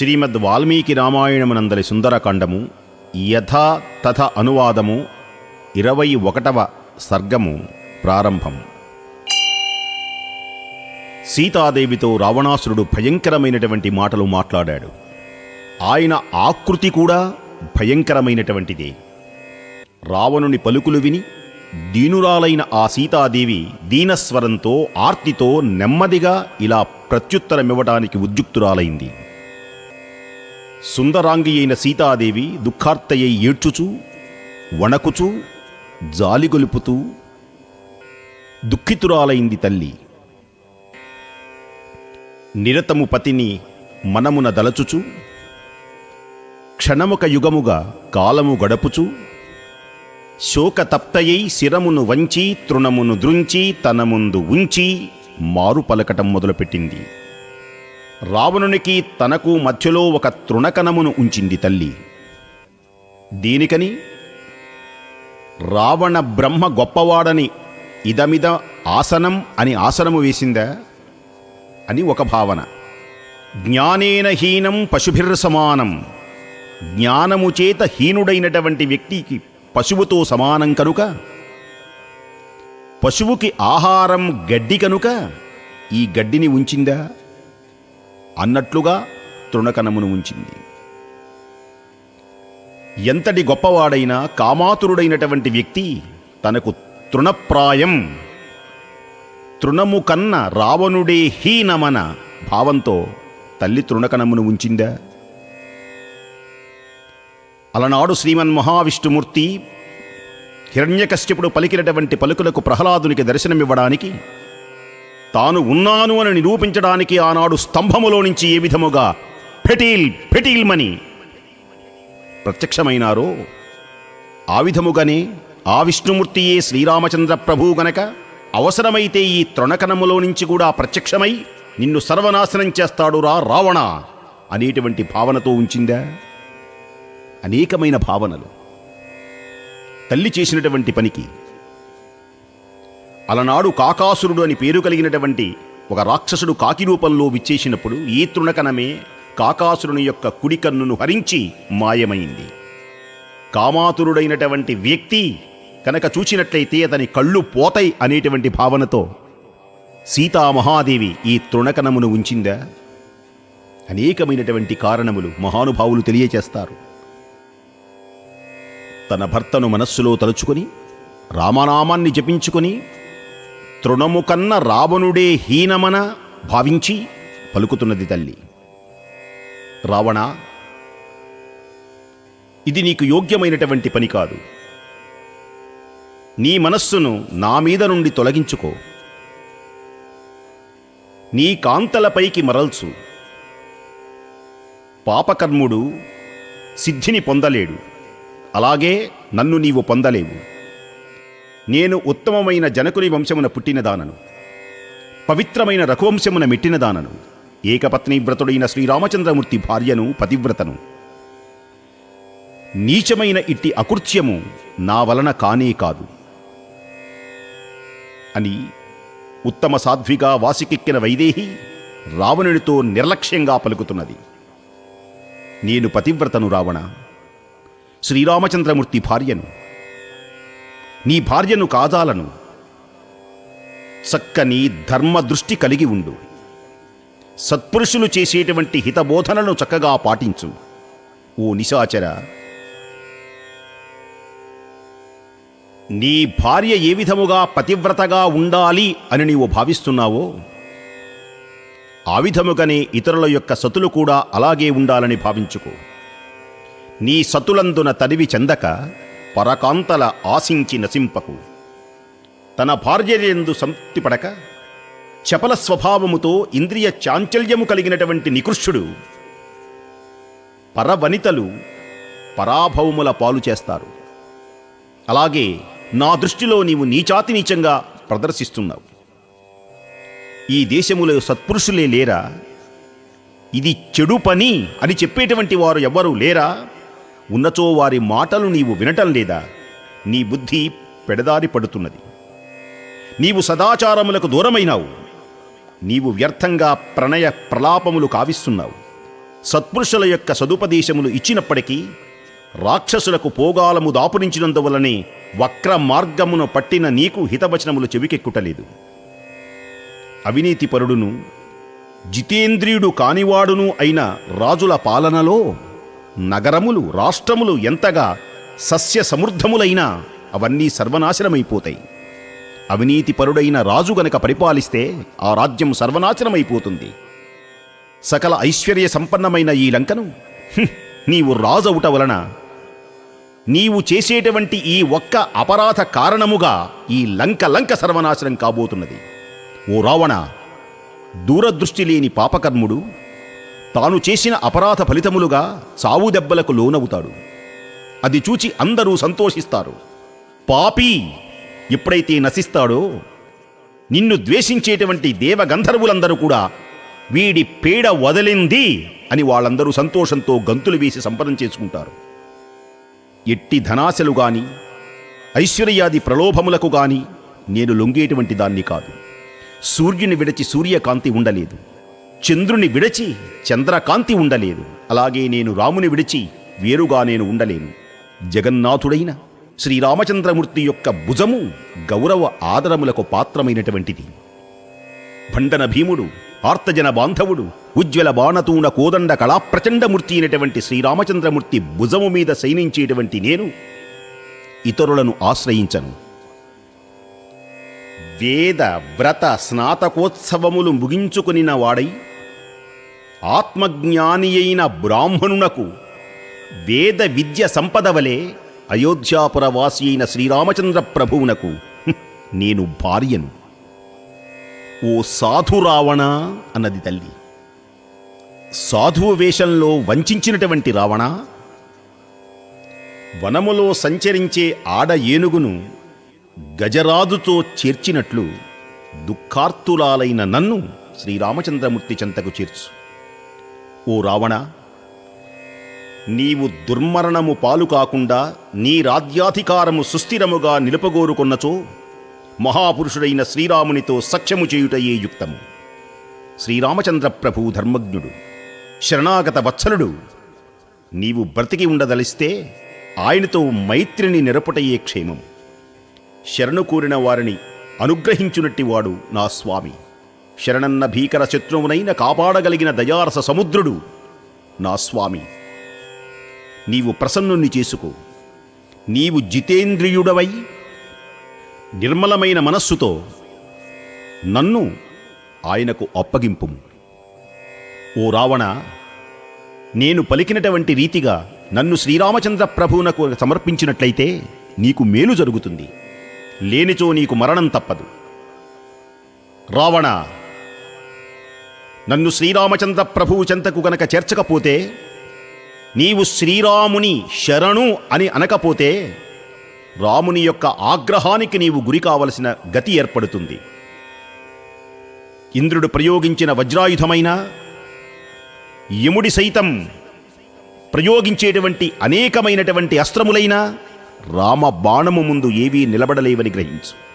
శ్రీమద్ వాల్మీకి రామాయణమునందలి సుందరకాండము యథా తథ అనువాదము ఇరవై ఒకటవ సర్గము ప్రారంభం. సీతాదేవితో రావణాసురుడు భయంకరమైనటువంటి మాటలు మాట్లాడాడు. ఆయన ఆకృతి కూడా భయంకరమైనటువంటిదే. రావణుని పలుకులు విని దీనురాలైన ఆ సీతాదేవి దీనస్వరంతో ఆర్తితో నెమ్మదిగా ఇలా ప్రత్యుత్తరమివ్వటానికి ఉద్యుక్తురాలైంది. సుందరాంగి అయిన సీతాదేవి దుఃఖార్తయ్యై ఏడ్చుచూ వణకుచూ జాలిగొలుపుతూ దుఃఖితురాలైంది తల్లి. నిరతము పతిని మనమున దలచుచు క్షణముక యుగముగా కాలము గడపుచు శోకతప్తయై శిరమును వంచి తృణమును దృంచి తన ముందు ఉంచి మారు పలకటం మొదలుపెట్టింది. రావణునికి తనకు మధ్యలో ఒక తృణకణమును ఉంచింది తల్లి. దీనికని రావణ బ్రహ్మ గొప్పవాడని ఇదమిద ఆసనం అని ఆసనము వేసిందా అని ఒక భావన. జ్ఞానేన హీనం పశుభిర్ సమానం జ్ఞానము చేత హీనుడైనటువంటి వ్యక్తికి పశువుతో సమానం కనుక? పశువుకి ఆహారం గడ్డి కనుక? ఈ గడ్డిని ఉంచిందా? అన్నట్లుగా తృణకణమును ఉంచింది. ఎంతటి గొప్పవాడైనా కామాతురుడైనటువంటి వ్యక్తి తనకు తృణప్రాయం. తృణము కన్న రావణుడే హీనమన భావంతో తల్లి తృణకణమును ఉంచిందా? అలనాడు శ్రీమన్ మహావిష్ణుమూర్తి హిరణ్యకశ్యపుడు పలికినటువంటి పలుకులకు ప్రహ్లాదునికి దర్శనమివ్వడానికి తాను ఉన్నాను అని నిరూపించడానికి ఆనాడు స్తంభములో నుంచి ఏ విధముగా ఫెటీల్ ఫెటీల్మని ప్రత్యక్షమైనారో ఆ విధముగానే ఆ విష్ణుమూర్తియే శ్రీరామచంద్ర ప్రభువు గనక అవసరమైతే ఈ తృణకణములో నుంచి కూడా ప్రత్యక్షమై నిన్ను సర్వనాశనం చేస్తాడురా రావణ అనేటువంటి భావనతో ఉంచిందా? అనేకమైన భావనలు. తల్లి చేసినటువంటి పనికి అలనాడు కాకాసురుడు అని పేరు కలిగినటువంటి ఒక రాక్షసుడు కాకి రూపంలో విచ్చేసినప్పుడు ఈ తృణకణమే కాకాసురుని యొక్క కుడి కన్నును హరించి మాయమైంది. కామాతురుడైనటువంటి వ్యక్తి కనుక చూచినట్లయితే అతని కళ్ళు పోతాయి అనేటువంటి భావనతో సీతామహాదేవి ఈ తృణకణమును ఉంచిందా? అనేకమైనటువంటి కారణములు మహానుభావులు తెలియచేస్తారు. తన భర్తను మనస్సులో తలుచుకొని రామనామాన్ని జపించుకొని తృణము కన్న రావణుడే హీనమన భావించి పలుకుతున్నది తల్లి. రావణ ఇది నీకు యోగ్యమైనటువంటి పని కాదు. నీ మనస్సును నా మీద నుండి తొలగించుకో. నీ కాంతలపైకి మరల్చు. పాపకర్ముడు సిద్ధిని పొందలేడు. అలాగే నన్ను నీవు పొందలేవు. నేను ఉత్తమమైన జనకుని వంశమున పుట్టినదానను. పవిత్రమైన రఘువంశమున మెట్టినదానను. ఏకపత్ని వ్రతుడైన శ్రీరామచంద్రమూర్తి భార్యను పతివ్రతను. నీచమైన ఇట్టి అకృత్యము నా వలన కానే కాదు. అని ఉత్తమ సాధ్విగా వాసికెక్కిన వైదేహి రావణునితో నిర్లక్ష్యంగా పలుకుతున్నది. నేను పతివ్రతను రావణ. శ్రీరామచంద్రమూర్తి భార్యను. నీ భార్యను కాదాలను చక్కని ధర్మ దృష్టి కలిగి ఉండు. సత్పురుషులు చేసేటువంటి హితబోధనలను చక్కగా పాటించు. ఓ నిశాచర. నీ భార్య ఏ విధముగా పతివ్రతగా ఉండాలి అని నీవు భావిస్తున్నావో ఆ విధముగానే ఇతరుల యొక్క సతులు కూడా అలాగే ఉండాలని భావించుకో. నీ సతులందున తడివి చెందక పరకాంతల ఆశించి నశింపకు. తన భార్యయందు సంతృప్తిపడక చపల స్వభావముతో ఇంద్రియ చాంచల్యము కలిగినటువంటి నికృష్టుడు పరవనితలు పరాభవముల పాలు చేస్తారు. అలాగే నా దృష్టిలో నీవు నీచాతి నీచంగా ప్రదర్శిస్తున్నావు. ఈ దేశములో సత్పురుషులే లేరా? ఇది చెడు పని అని చెప్పేటువంటి వారు ఎవ్వరూ లేరా? ఉన్నచో వారి మాటలు నీవు వినటం లేదా? నీ బుద్ధి పెడదారి పడుతున్నది. నీవు సదాచారములకు దూరమైనావు. నీవు వ్యర్థంగా ప్రణయ ప్రలాపములు కావిస్తున్నావు. సత్పురుషుల యొక్క సదుపదేశములు ఇచ్చినప్పటికీ రాక్షసులకు పోగాలము దాపురించినందువలనే వక్ర మార్గమును పట్టిన నీకు హితవచనములు చెవికెక్కుటలేదు. అవినీతిపరుడును జితేంద్రియుడు కానివాడును అయిన రాజుల పాలనలో నగరములు రాష్ట్రములు ఎంతగా సస్య సమృద్ధములైనా అవన్నీ సర్వనాశనమైపోతాయి. అవినీతిపరుడైన రాజు గనక పరిపాలిస్తే ఆ రాజ్యం సర్వనాశనమైపోతుంది. సకల ఐశ్వర్య సంపన్నమైన ఈ లంకను నీవు రాజవుట వలన నీవు చేసేటువంటి ఈ ఒక్క అపరాధ కారణముగా ఈ లంక లంక సర్వనాశనం కాబోతున్నది. ఓ రావణ దూరదృష్టి లేని పాపకర్ముడు తాను చేసిన అపరాధ ఫలితములుగా చావు దెబ్బలకు లోనవుతాడు. అది చూచి అందరూ సంతోషిస్తారు. పాపి ఎప్పుడైతే నశిస్తాడో నిన్ను ద్వేషించేటువంటి దేవగంధర్వులందరూ కూడా వీడి పీడ వదిలింది అని వాళ్ళందరూ సంతోషంతో గంతులు వేసి సంపదం చేసుకుంటారు. ఎట్టి ధనాశలు గాని ఐశ్వర్యాది ప్రలోభములకు గాని నేను లొంగేటువంటి దాన్ని కాదు. సూర్యుని విడచి సూర్యకాంతి ఉండలేదు. చంద్రుని విడచి చంద్రకాంతి ఉండలేదు. అలాగే నేను రాముని విడిచి వేరుగా నేను ఉండలేను. జగన్నాథుడైన శ్రీరామచంద్రమూర్తి యొక్క భుజము గౌరవ ఆదరములకు పాత్రమైనటువంటిది. భండన భీముడు ఆర్తజన బాంధవుడు ఉజ్వల బాణతూణ కోదండ కళాప్రచండమూర్తి అయినటువంటి శ్రీరామచంద్రమూర్తి భుజము మీద శయనించేటువంటి నేను ఇతరులను ఆశ్రయించను. వేద వ్రత స్నాతకోత్సవములు ముగించుకునిన వాడై ఆత్మజ్ఞాని అయిన బ్రాహ్మణునకు వేద విద్య సంపదవలే అయోధ్యాపురవాసి అయిన శ్రీరామచంద్ర ప్రభువునకు నేను భార్యను. ఓ సాధు రావణ అన్నది తల్లి. సాధువు వేషంలో వంచినటువంటి రావణ వనములో సంచరించే ఆడ ఏనుగును గజరాజుతో చేర్చినట్లు దుఃఖార్తులాలైన నన్ను శ్రీరామచంద్రమూర్తి చెంతకు చేర్చు. ఓ రావణ నీవు దుర్మరణము పాలు కాకుండా నీ రాజ్యాధికారము సుస్థిరముగా నిలుపగోరుకొన్నచో మహాపురుషుడైన శ్రీరామునితో సఖ్యము చేయుటయే యుక్తము. శ్రీరామచంద్ర ప్రభు ధర్మజ్ఞుడు శరణాగత వత్సలుడు. నీవు బ్రతికి ఉండదలిస్తే ఆయనతో మైత్రిని నిరపుటయే క్షేమం. శరణు కోరిన వారిని అనుగ్రహించునట్టివాడు నా స్వామి. శరణన్న భీకర శత్రువునైన కాపాడగలిగిన దయారస సముద్రుడు నా స్వామి. నీవు ప్రసన్నుణ్ణి చేసుకో. నీవు జితేంద్రియుడవై నిర్మలమైన మనస్సుతో నన్ను ఆయనకు అప్పగింపు. ఓ రావణ నేను పలికినటువంటి రీతిగా నన్ను శ్రీరామచంద్ర ప్రభువునకు సమర్పించినట్లయితే నీకు మేలు జరుగుతుంది. లేనిచో నీకు మరణం తప్పదు. రావణ నన్ను శ్రీరామచంద్ర ప్రభువు చెంతకు గనక చేర్చకపోతే నీవు శ్రీరాముని శరణు అని అనకపోతే రాముని యొక్క ఆగ్రహానికి నీవు గురి కావలసిన గతి ఏర్పడుతుంది. ఇంద్రుడు ప్రయోగించిన వజ్రాయుధమైన యముడి సైతం ప్రయోగించేటువంటి అనేకమైనటువంటి అస్త్రములైన రామ బాణము ముందు ఏవీ నిలబడలేవని గ్రహించు.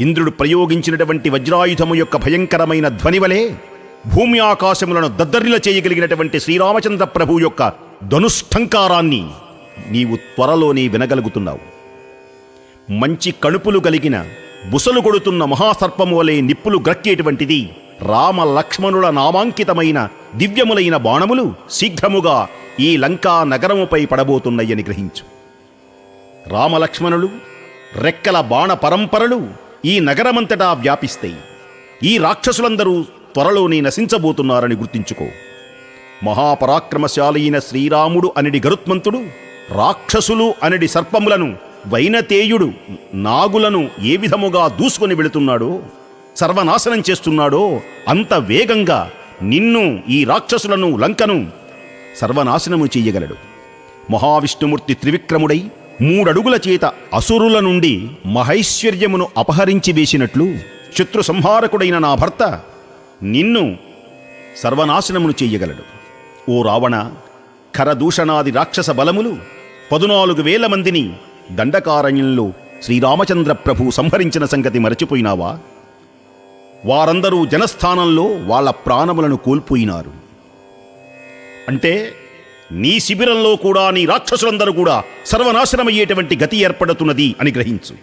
ఇంద్రుడు ప్రయోగించినటువంటి వజ్రాయుధము యొక్క భయంకరమైన ధ్వని వలె భూమి ఆకాశములను దద్దరిల చేయగలిగినటువంటి శ్రీరామచంద్ర ప్రభు యొక్క ధనుష్టంకారాన్ని నీవు త్వరలోనే వినగలుగుతున్నావు. మంచి కణుపులు కలిగిన బుసలు కొడుతున్న మహాసర్పము వలె నిప్పులు గ్రక్కేటువంటిది రామ లక్ష్మణుల నామాంకితమైన దివ్యములైన బాణములు శీఘ్రముగా ఈ లంకా నగరముపై పడబోతున్నాయని గ్రహించు. రామలక్ష్మణులు రెక్కల బాణ పరంపరలు ఈ నగరమంతటా వ్యాపిస్తాయి. ఈ రాక్షసులందరూ త్వరలోనే నశించబోతున్నారని గుర్తించుకో. మహాపరాక్రమశాలైన శ్రీరాముడు అనిడి గరుత్మంతుడు రాక్షసులు అనిడి సర్పములను వైనతేయుడు నాగులను ఏ విధముగా దూసుకొని వెళుతున్నాడో సర్వనాశనం చేస్తున్నాడో అంత వేగంగా నిన్ను ఈ రాక్షసులను లంకను సర్వనాశనము చేయగలడు. మహావిష్ణుమూర్తి త్రివిక్రముడై మూడడుగుల చేత అసురుల నుండి మహైశ్వర్యమును అపహరించి వేసినట్లు శత్రు సంహారకుడైన నా భర్త నిన్ను సర్వనాశనమును చెయ్యగలడు ఓ రావణ ఖరదూషణాది రాక్షస బలములు పదునాలుగు వేల మందిని దండకారణ్యంలో శ్రీరామచంద్ర ప్రభు సంహరించిన సంగతి మరచిపోయినావా? వారందరూ జనస్థానంలో వాళ్ళ ప్రాణములను కోల్పోయినారు. అంటే నీ శిబిరంలో కూడా నీ రాక్షసులందరూ కూడా సర్వనాశనమయ్యేటువంటి గతి ఏర్పడుతున్నది అని గ్రహించు.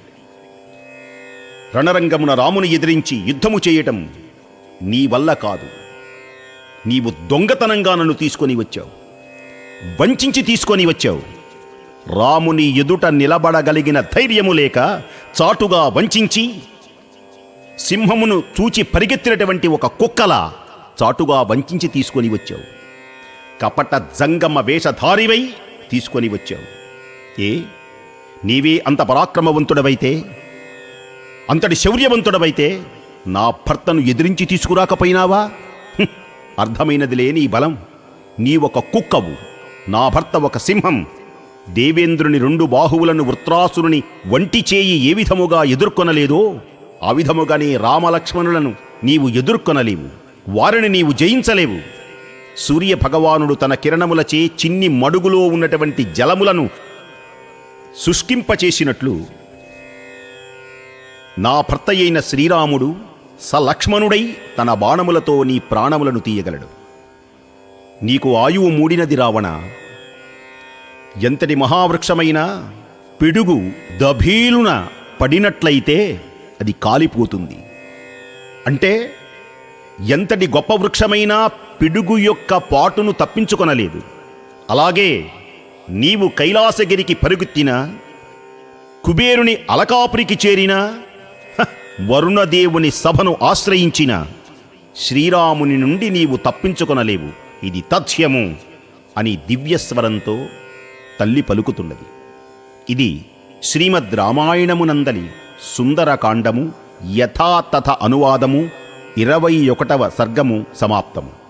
రణరంగమున రాముని ఎదిరించి యుద్ధము చేయటం నీ వల్ల కాదు. నీవు దొంగతనంగా నన్ను తీసుకొని వచ్చావు. వంచించి తీసుకొని వచ్చావు. రాముని ఎదుట నిలబడగలిగిన ధైర్యము లేక చాటుగా వంచించి సింహమును చూచి పరిగెత్తినటువంటి ఒక కుక్కలా చాటుగా వంచించి తీసుకొని వచ్చావు. కపట జంగమ్మ వేషధారివై తీసుకొని వచ్చావు. ఏ? నీవే అంత పరాక్రమవంతుడవైతే? అంతటి శౌర్యవంతుడవైతే? నా భర్తను ఎదిరించి తీసుకురాకపోయినావా? అర్థమైనది లేని బలం. నీ ఒక కుక్కవు నా భర్త ఒక సింహం. దేవేంద్రుని రెండు బాహువులను వృత్రాసురుని వంటి చేయి ఏ విధముగా ఎదుర్కొనలేదో ఆ విధముగానే రామలక్ష్మణులను నీవు ఎదుర్కొనలేవు వారిని నీవు జయించలేవు. సూర్య భగవానుడు తన కిరణములచే చిన్ని మడుగులో ఉన్నటువంటి జలములను శుష్కింపచేసినట్లు నా భర్త అయిన శ్రీరాముడు సలక్ష్మణుడై తన బాణములతో నీ ప్రాణములను తీయగలడు. నీకు ఆయువు మూడినది రావణ ఎంతటి మహావృక్షమైన పిడుగు దభీలున పడినట్లయితే అది కాలిపోతుంది. అంటే ఎంతటి గొప్ప వృక్షమైనా పిడుగు యొక్క పాటును తప్పించుకొనలేదు. అలాగే నీవు కైలాసగిరికి పరుగుత్తినా కుబేరుని అలకాపురికి చేరినా వరుణదేవుని సభను ఆశ్రయించిన శ్రీరాముని నుండి నీవు తప్పించుకొనలేవు. ఇది తథ్యము అని దివ్యస్వరంతో తల్లి పలుకుతున్నది. ఇది శ్రీమద్ రామాయణమునందలి సుందరకాండము యథాతథ అనువాదము ఇరవై ఒకటవ సర్గము సమాప్తము.